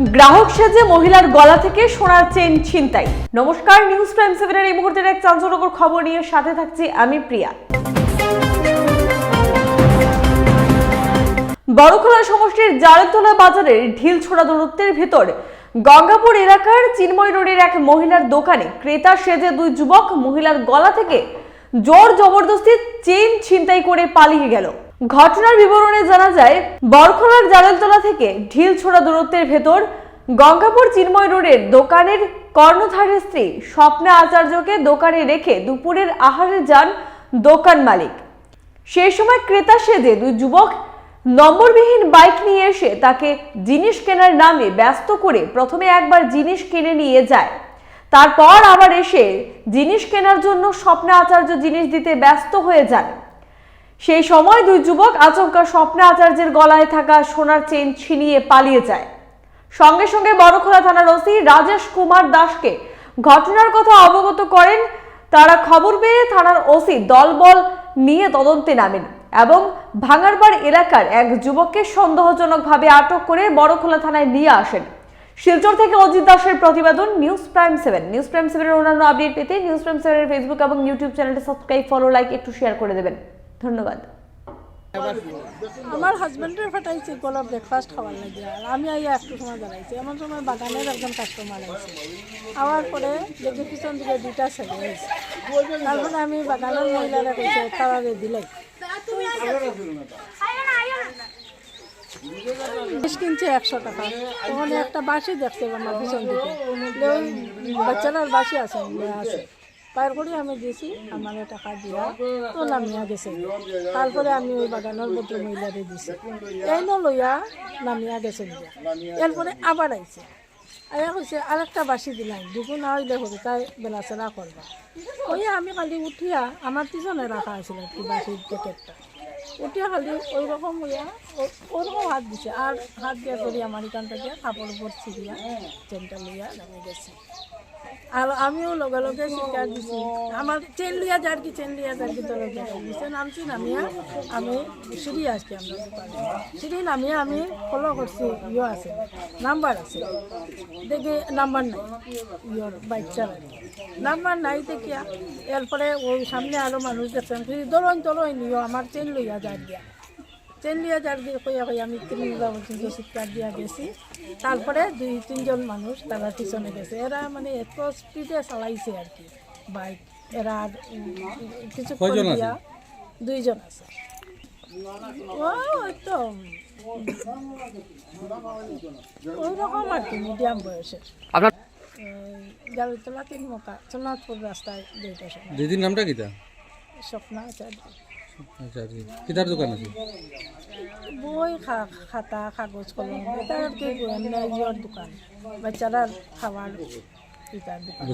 গ্রাহক সেজে মহিলার গলা থেকে সোনার চেন ছিনতাই। নমস্কার নিউজ প্রাইম সেভেনের এই মুহূর্তের এক চাঞ্চল্যকর খবর নিয়ে সাথে থাকছি আমি প্রিয়া। বড়খোলা সমষ্টির জারেতলা বাজারের ঢিলছোড়া দূরত্বের ভেতর গঙ্গাপুর এলাকার চিন্ময় রোডের এক মহিলার দোকানে ক্রেতা সেজে দুই যুবক মহিলার গলা থেকে জোর জবরদস্তি চেন ছিনতাই করে পালিয়ে গেল। ঘটনার বিবরণে জানা যায়, বরখোলার জারেলতলা থেকে ঢিলছোড়া দূরত্বের ভেতর গঙ্গাপুর চিন্ময় রোডের দোকানের কর্ণধারের স্ত্রী স্বপ্না আচার্যকে দোকানে রেখে দুপুরের আহারে যান দোকান মালিক। সেই সময় ক্রেতা সেজে দুই যুবক নম্বরবিহীন বাইক নিয়ে এসে তাকে জিনিস কেনার নামে ব্যস্ত করে প্রথমে একবার জিনিস কিনে নিয়ে যায়। তারপর আবার এসে জিনিস কেনার জন্য স্বপ্না আচার্য জিনিস দিতে ব্যস্ত হয়ে যান। সেই সময় দুই যুবক আচমকা স্বপ্না আচার্যের গলায় থাকা সোনার চেন ছিনিয়ে পালিয়ে যায়। সঙ্গে সঙ্গে বড়খোলা থানার ওসি রাজেশ কুমার দাসকে ঘটনার কথা অবগত করেন। তারা খবর পেয়ে থানার ওসি দলবল নিয়ে তদন্তে নামেন এবং ভাঙারপাড় এলাকার এক যুবককে সন্দেহজনকভাবে আটক করে বড়খোলা থানায় নিয়ে আসেন। শিলচর থেকে অজিত দাসের প্রতিবেদন news prime seven. News prime সেভেনের অন্যান্য আপডেট পেতে নিউজ প্রাইম সেভেনের ফেসবুক এবং ইউটিউব চ্যানেলটি সাবস্ক্রাইব, ফলো, লাইক, একটু শেয়ার করে দেবেন। ধন্যবাদ। আমার হাজবেন্ডের ফাটাইছে গলা ব্রেকফাস্ট খাওয়ার লাগে, আর আমি আইয়া একটু সময় দাঁড়াইছি এমন সময় বাগানের একজন কাস্টমার আইছে। আওয়ার পরে দেখি পিছন দিকে দুইটা ছেলে হয়েছে। তারপরে আমি বাগানের মহিলারা কইছে, তারা দিলাই জিনিস কিনছে একশো টাকা। তখন একটা বাসি দেখছে আমার পিছন দিকে। বাসি আছে আছে। পার করে আমি দিয়েছি আমার টাকা দিয়া তো নামিয়া গেছে তারপরে আমি ওই বাগানের ভদ্র মহিলারে দিছি। এই ন লইয়া নামিয়া গেছে। এরপরে আবার আইছে আয়া কইছে আরেকটা বাসি দিলাম দুগুণ হইলে হতো তাই বেলাচেরা করবা ওই আমি খালি উঠিয়া আমার পিছনে রাখা আছিল কি বাসির প্যাকেটটা উঠিয়া খালি ওই রকম হইয়া ওরকম হাত দিছে। আর হাত দিয়া করি আমার এখান থেকে কাপড় উপর ছিড়িয়া চেনটা লইয়া নামে গেছে। আর আমিও লগে লগে স্বীকার দিছি। আমার চেন যার কি যার কি দিছে নামছি নামিয়া আমি সিঁড়ি আসছি আমরা। সিঁড়ি নামিয়া আমি ফলো করছি ইয়ে আছে। নাম্বার আছে। দেখি নাম্বার নাই ইয়র বাইক নাম্বার নাই দেখিয়া, এরপরে ওই সামনে আরও মানুষ দেখছেন দলন তলন ইয়ে আমার চেন লইয়া যার দিয়া। চেন লিয়া যার দিয়ে কইয়া কইয়া আমি তিনটা পর্যন্ত চিৎকার দিয়া গেছি। তারপরে দুই তিনজন মানুষ তারা পিছনে গেছে। এরা মানে এত স্পিডে চালাইছে আর কি বাইক। এরা আর কিছু দিয়া দুইজন আছে। ও তো ওই রকম আর কি মিডিয়াম বয়সের। তিন মকা সোনাথপুর রাস্তায় দুইটা দিদির নামটা কিতা স্বপ্ন আছে আচ্ছা আচ্ছা। কিতার দোকান আছে? বই খাতা কাগজ কলম এটা আর কি দোকান। বাচ্চারা খাবার কিতার দোকান।